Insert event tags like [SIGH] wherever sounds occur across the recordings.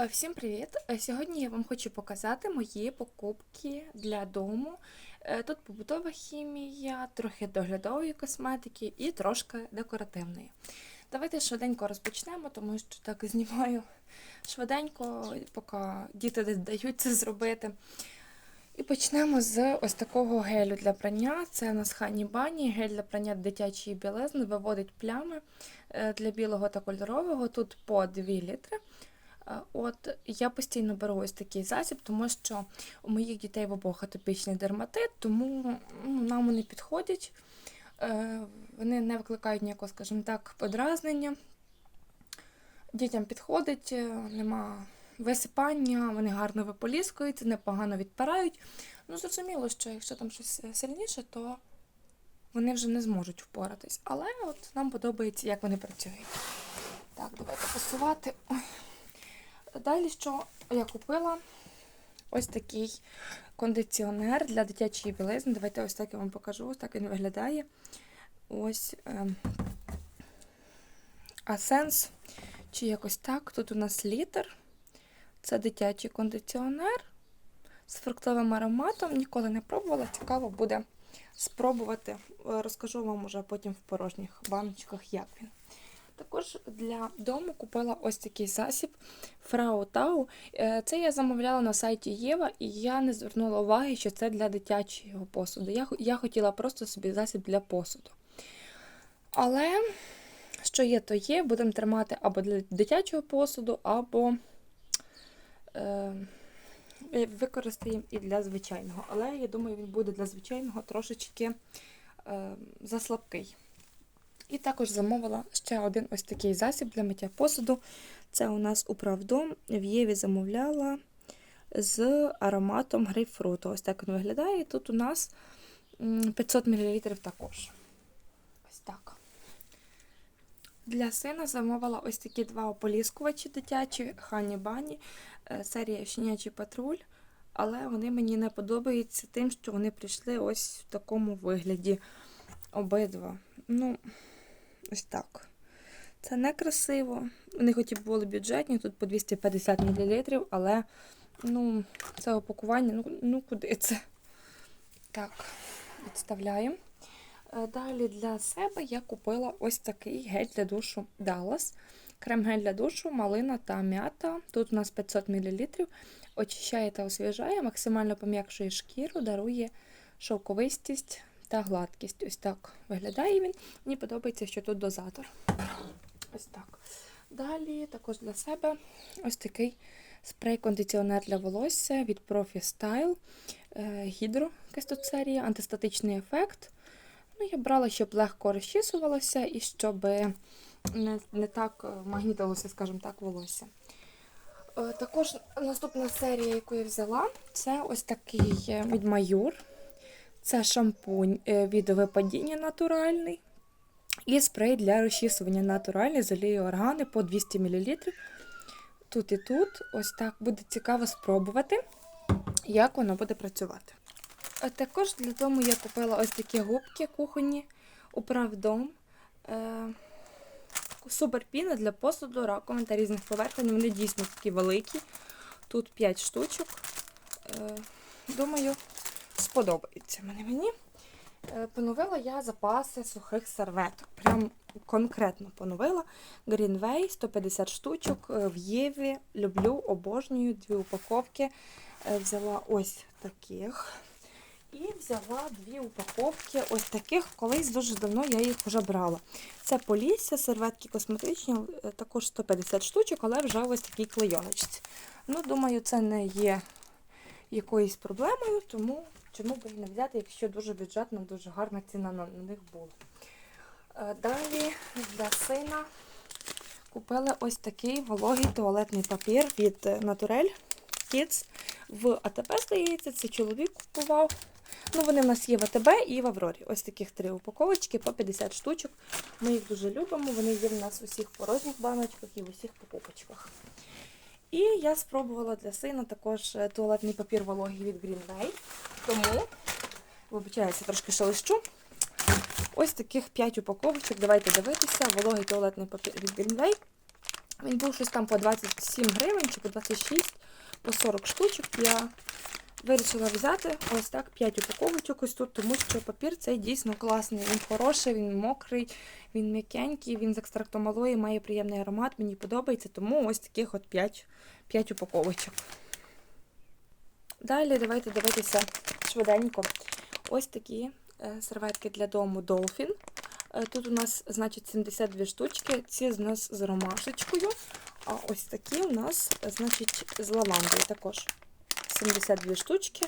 Е, Всім привіт! Е, Сьогодні я вам хочу показати мої покупки для дому. Е, Тут побутова хімія, трохи доглядової косметики і трошки декоративної. Давайте швиденько розпочнемо, тому що так знімаю швиденько, поки діти десь дають це зробити. І почнемо з ось такого гелю для прання. Це у нас Хані Бані, гель для прання дитячої білизни, виводить плями для білого та кольорового. Тут по 2 літри. От я постійно беру ось такий засіб, тому що у моїх дітей в обох атопічний дерматит, тому ну, нам вони підходять. Е, Вони не викликають ніякого, скажімо так, подразнення. Дітям підходить, е, нема висипання, вони гарно виполіскуються, непогано відпирають. Ну, зрозуміло, що якщо там щось сильніше, то вони вже не зможуть впоратись. Але от нам подобається, як вони працюють. Так, давайте посувати. Ой. Далі, що я купила ось такий кондиціонер для дитячої білизни. Давайте ось так я вам покажу, ось так він виглядає. Ось ем, Асенс, чи якось так. Тут у нас літр. Це дитячий кондиціонер з фруктовим ароматом. Ніколи не пробувала. Цікаво буде спробувати. Е, Розкажу вам уже потім в порожніх баночках, як він. Також для дому купила ось такий засіб Фрау Тау. Е, Це я замовляла на сайті Єва, і я не звернула уваги, що це для дитячого посуду. Я, я хотіла просто собі засіб для посуду. Але що є, то є. Будемо тримати або для дитячого посуду, або е, використаємо і для звичайного. Але я думаю, він буде для звичайного трошечки е, заслабкий. І також замовила ще один ось такий засіб для миття посуду. Це у нас управдом. В Єві замовляла з ароматом грейпфруту. Ось так він виглядає. І Тут у нас 500 мл також. Ось так. Для сина замовила ось такі два ополіскувачі дитячі Хані Бані, е, серія Щенячий патруль. Але вони мені не подобаються тим, що вони прийшли ось в такому вигляді обидва. Ну, ось так. Це не красиво. Вони хоч і були бюджетні, тут по 250 мл, але ну, це опакування, ну, ну куди це? Так, відставляємо. Е, Далі для себе я купила ось такий гель для душу Dallas. Крем-гель для душу, малина та м'ята. Тут у нас 500 мл. Очищає та освіжає, максимально пом'якшує шкіру, дарує шовковистість та гладкість. Ось так виглядає він. Мені подобається, що тут дозатор. Ось так. Далі також для себе ось такий спрей-кондиціонер для волосся від Profi Style. Е, Гідро, якась антистатичний ефект. Ну, я брала, щоб легко розчісувалося і щоб не, не так магнітилося, скажімо так, волосся. Е, Також наступна серія, яку я взяла, це ось такий е, від Майор. Це шампунь е, від випадіння натуральний. І спрей для розчісування натуральний з олією органи по 200 мл. Тут і тут. Ось так буде цікаво спробувати, як воно буде працювати. А також для дому я купила ось такі губки кухонні управдом. Е, Суперпіна для посуду, раковин та різних поверхень. Вони дійсно такі великі. Тут 5 штучок. Е, думаю, сподобається мене мені. Е, Поновила я запаси сухих серветок. Прям конкретно поновила. Greenway 150 штучок е, в Єві. Люблю, обожнюю дві упаковки. Е, Взяла ось таких. І взяла дві упаковки ось таких. Колись дуже давно я їх вже брала. Це Полісся, серветки косметичні, також 150 штучок, але вже ось такій клейоночці. Ну, думаю, це не є якоюсь проблемою, тому чому б і не взяти, якщо дуже бюджетна, дуже гарна ціна на, на них була. Е, Далі для сина купила ось такий вологий туалетний папір від е, Naturel Kids. В АТБ, здається, це чоловік купував. Ну, вони в нас є в АТБ і в Аврорі. Ось таких три упаковочки по 50 штучок. Ми їх дуже любимо. Вони є в нас у всіх порожніх баночках і в усіх покупочках. І я спробувала для сина також е, туалетний папір вологий від Greenway. Тому, вибачаюся, трошки шелещу. Ось таких 5 упаковочок. Давайте дивитися. Вологий туалетний папір від Greenway. Він був щось там по 27 гривень чи по 26, по 40 штучок. Я вирішила взяти ось так 5 упаковочок ось тут, тому що папір цей дійсно класний. Він хороший, він мокрий, він м'якенький, він з екстрактом малої, має приємний аромат, мені подобається, тому ось таких от 5, 5 упаковочок. Далі давайте дивитися швиденько. Ось такі е, серветки для дому Dolphin. Е, Тут у нас, значить, 72 штучки. Ці з нас з ромашечкою. А ось такі у нас, значить, з лавандою також. 72 штучки.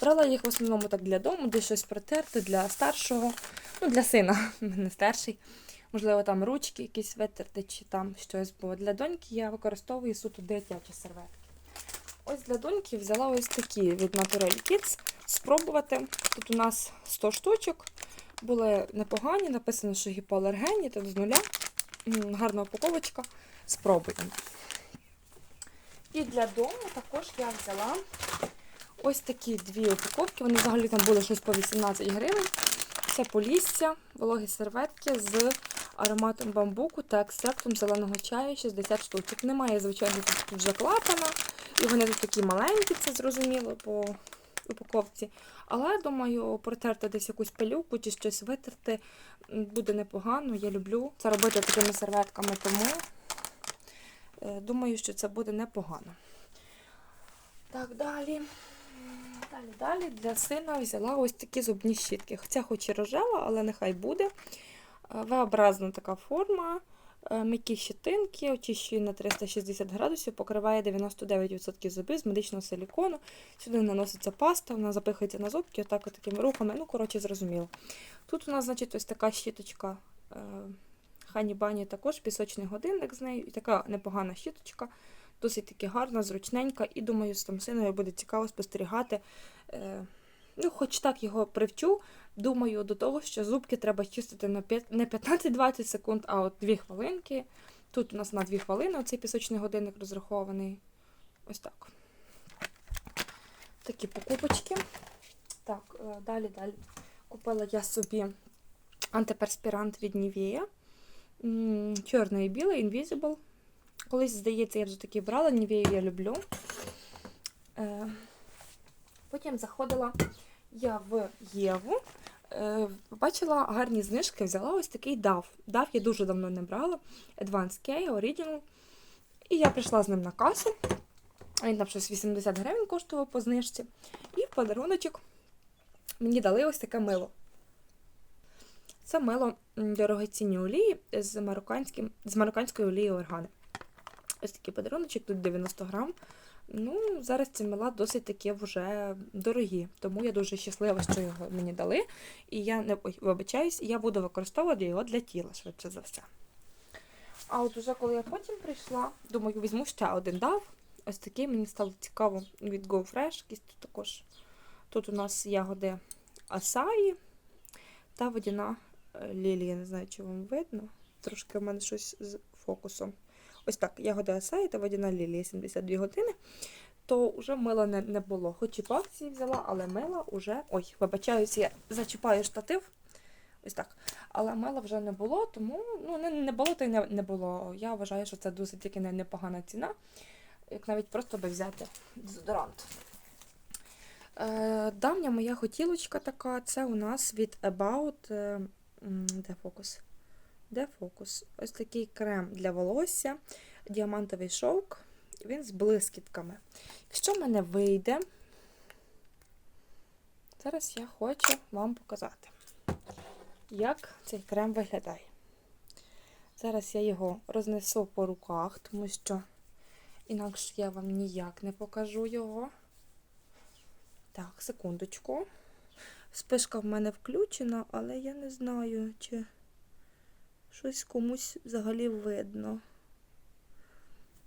Брала їх в основному так для дому, де щось протерти для старшого, ну для сина, [LAUGHS] не старший. Можливо, там ручки якісь витерти, чи там щось. Бо для доньки я використовую суто дитячі серветки. Ось для доньки взяла ось такі від Natural Kids. Спробувати. Тут у нас 100 штучок. Були непогані, написано, що гіпоалергенні, тут з нуля. Гарна упаковочка. Спробуємо. І для дому також я взяла ось такі дві упаковки. Вони взагалі там були щось по 18 гривень. Це полісся, вологі серветки з ароматом бамбуку та екстрактом зеленого чаю 60 штучок. Немає, звичайно, тут вже клапана. І вони тут такі маленькі, це зрозуміло по упаковці. Але, думаю, протерти десь якусь пилюку чи щось витерти буде непогано. Я люблю це робити такими серветками, тому думаю, що це буде непогано. Так, далі. Далі, далі для сина взяла ось такі зубні щітки. Хоча хоч і рожева, але нехай буде. Е, V-образна така форма. Е, М'які щетинки, очищує на 360 градусів, покриває 99% зубів з медичного силікону. Сюди наноситься паста, вона запихається на зубки, отак от такими рухами. Ну, коротше, зрозуміло. Тут у нас, значить, ось така щіточка Хані Бані також, пісочний годинник з нею. І така непогана щіточка, досить таки гарна, зручненька. І думаю, з там синові буде цікаво спостерігати. Е, Ну, хоч так його привчу, думаю, до того, що зубки треба чистити не 15-20 секунд, а от 2 хвилинки. Тут у нас на 2 хвилини оцей пісочний годинник розрахований. Ось так. Такі покупочки. Так, е, далі, далі. Купила я собі антиперспірант від Nivea. М, Чорний і білий, Invisible. Колись, здається, я вже такий брала, Nivea я люблю. Е, Потім заходила я в Єву. Е, Побачила гарні знижки, взяла ось такий DAF. DAF я дуже давно не брала. Advanced K, Original. І я прийшла з ним на касу. Він там щось 80 гривень коштував по знижці. І в подаруночок мені дали ось таке мило. Це мило дорогоцінні олії з, марокканським, з марокканською олією органи. Ось такий подаруночок, тут 90 грам. Ну, зараз ці мила досить такі вже дорогі, тому я дуже щаслива, що його мені дали. І я не вибачаюсь, я буду використовувати його для тіла, швидше за все. А от уже коли я потім прийшла, думаю, візьму ще один дав. Ось такий мені стало цікаво від Go Fresh. Якісь тут також. Тут у нас ягоди Асаї та водяна е, лілія. Не знаю, чи вам видно. Трошки в мене щось з фокусом. Ось так, ягоди Асаї та водяна лілія 72 години. То вже мила не, не було. Хоч і по акції взяла, але мила вже. Ой, вибачаюся, я зачіпаю штатив. Ось так. Але мила вже не було, тому ну, не, не було, то й не, не було. Я вважаю, що це досить таки не- непогана ціна, як навіть просто би взяти дезодорант. Е, давня моя хотілочка така, це у нас від About. Де фокус? Де фокус? Ось такий крем для волосся, діамантовий шовк. Він з блискітками. Якщо в мене вийде, зараз я хочу вам показати, як цей крем виглядає. Зараз я його рознесу по руках, тому що інакше я вам ніяк не покажу його. Так, секундочку. Спишка в мене включена, але я не знаю, чи щось комусь взагалі видно.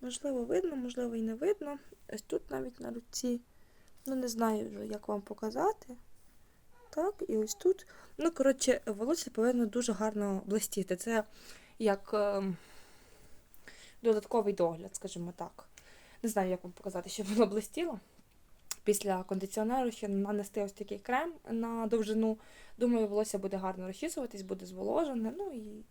Можливо, видно, можливо, і не видно. Ось тут навіть на руці. Ну, не знаю вже, як вам показати. Так, і ось тут. Ну, коротше, волосся повинно дуже гарно блистіти. Це як ем, додатковий догляд, скажімо так. Не знаю, як вам показати, щоб воно блистіло. Після кондиціонеру ще нанести ось такий крем на довжину. Думаю, волосся буде гарно розчісуватись, буде зволожене. Ну і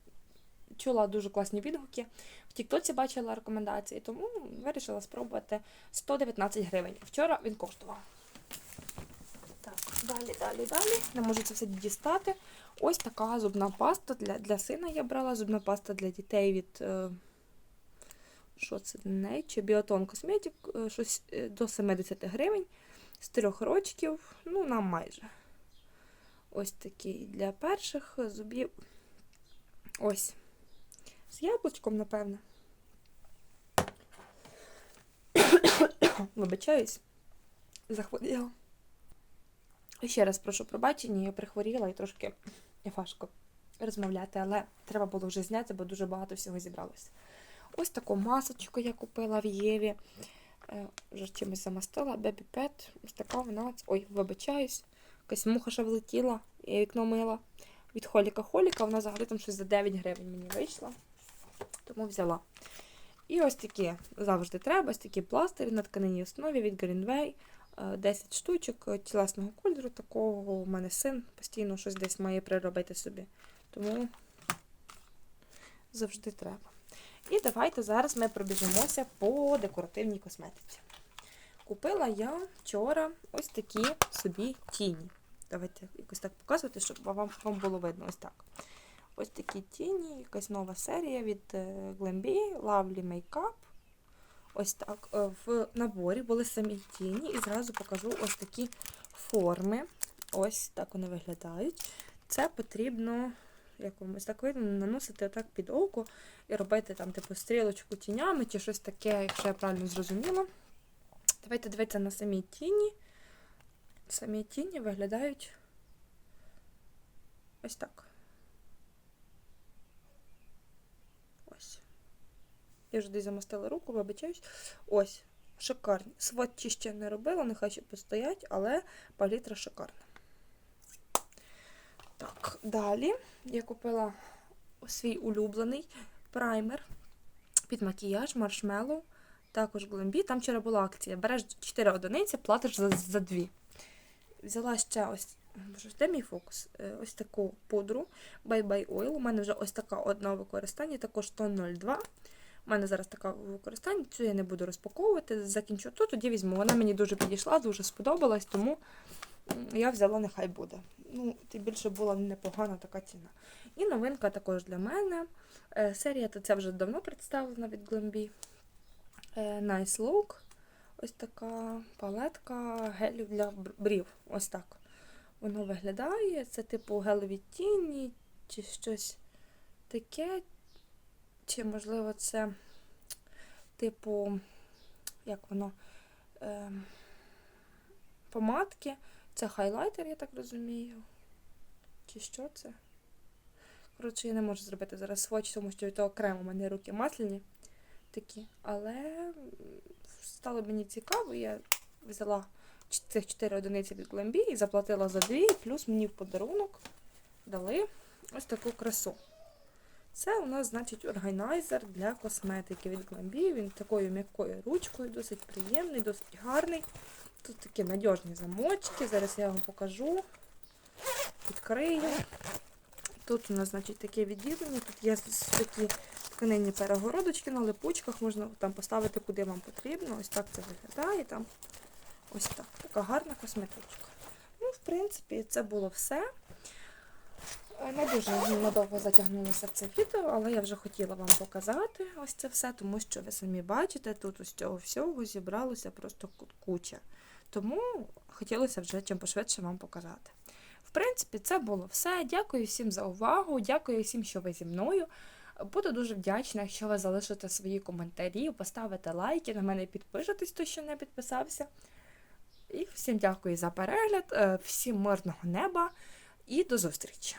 чула дуже класні відгуки. В Тіктоці бачила рекомендації, тому вирішила спробувати 119 гривень. Вчора він коштував. Так, далі, далі, далі. Не можу це все дістати. Ось така зубна паста для, для сина я брала. Зубна паста для дітей від. Е, що це Nature Bioton Cosmetic, е, щось е, до 70 гривень. З трьох рочків, ну, нам майже. Ось такий для перших зубів. Ось. З яблучком, напевне. Вибачаюсь, захворіла. Ще раз прошу пробачення, я прихворіла і трошки важко розмовляти, але треба було вже зняти, бо дуже багато всього зібралося. Ось таку масочку я купила в Єві. Е, Вже чимось замастила. Baby Pet. Ось така вона. Ой, вибачаюсь. Якась муха ще влетіла, я вікно мила. Від Холіка Холіка, вона взагалі там щось за 9 гривень мені вийшла. Тому взяла. І ось такі завжди треба, ось такі пластирі на тканинній основі від Greenway. Е, 10 штучок е, тілесного кольору такого. У мене син постійно щось десь має приробити собі. Тому завжди треба. І давайте зараз ми пробіжимося по декоративній косметиці. Купила я вчора ось такі собі тіні. Давайте якось так показувати, щоб вам, вам було видно. Ось так. Ось такі тіні, якась нова серія від е, Glambi, Lovely Makeup. Ось так. Е, В наборі були самі тіні, і зразу покажу ось такі форми. Ось так вони виглядають. Це потрібно, як вам так видно, наносити отак під око і робити там, типу, стрілочку тінями чи щось таке, якщо я правильно зрозуміла. Давайте дивитися на самі тіні. Самі тіні виглядають ось так. Ось. Я вже десь замастила руку, вибачаюсь. Ось, шикарні. Сводчі ще не робила, нехай ще постоять, але палітра шикарна. Так, далі я купила свій улюблений праймер під макіяж маршмеллоу, також Glambi. Там вчора була акція. Береш 4 одиниці, платиш за, за 2. Взяла ще ось. Де мій фокус? Е, Ось таку пудру Bye Bye Oil. У мене вже ось така одна в використанні, також тон 02. У мене зараз така в використанні, цю я не буду розпаковувати. Закінчу тут, тоді візьму. Вона мені дуже підійшла, дуже сподобалась, тому я взяла, нехай буде. Ну, тим більше була непогана така ціна. І новинка також для мене. Е, Серія то це вже давно представлена від Glambi. Е, Nice Look. Ось така палетка гелів для брів. Ось так. Воно виглядає. Це типу гелеві тіні, чи щось таке. Чи, можливо, це, типу, як воно, ем, помадки. Це хайлайтер, я так розумію. Чи що це? Коротше, я не можу зробити зараз сводч, тому що від того крему у мене руки масляні такі. Але стало мені цікаво, я взяла цих 4 одиниці від Glambi і заплатила за 2, плюс мені в подарунок дали ось таку красу. Це у нас, значить, органайзер для косметики від Glambi. Він такою м'якою ручкою, досить приємний, досить гарний. Тут такі надіжні замочки. Зараз я вам покажу. Відкрию. Тут у нас, значить, таке відділення. Тут є такі тканинні перегородочки на липучках, можна там поставити куди вам потрібно. Ось так це виглядає. Там ось так. Така гарна косметичка. Ну, в принципі, це було все. Не дуже надовго затягнулося це відео, але я вже хотіла вам показати ось це все, тому що ви самі бачите, тут ось цього всього зібралося просто ку- куча. Тому хотілося вже чим пошвидше вам показати. В принципі, це було все. Дякую всім за увагу, дякую всім, що ви зі мною. Буду дуже вдячна, якщо ви залишите свої коментарі, поставите лайки, на мене підпишетесь, хто ще не підписався. І всім дякую за перегляд, е, всім мирного неба і до зустрічі!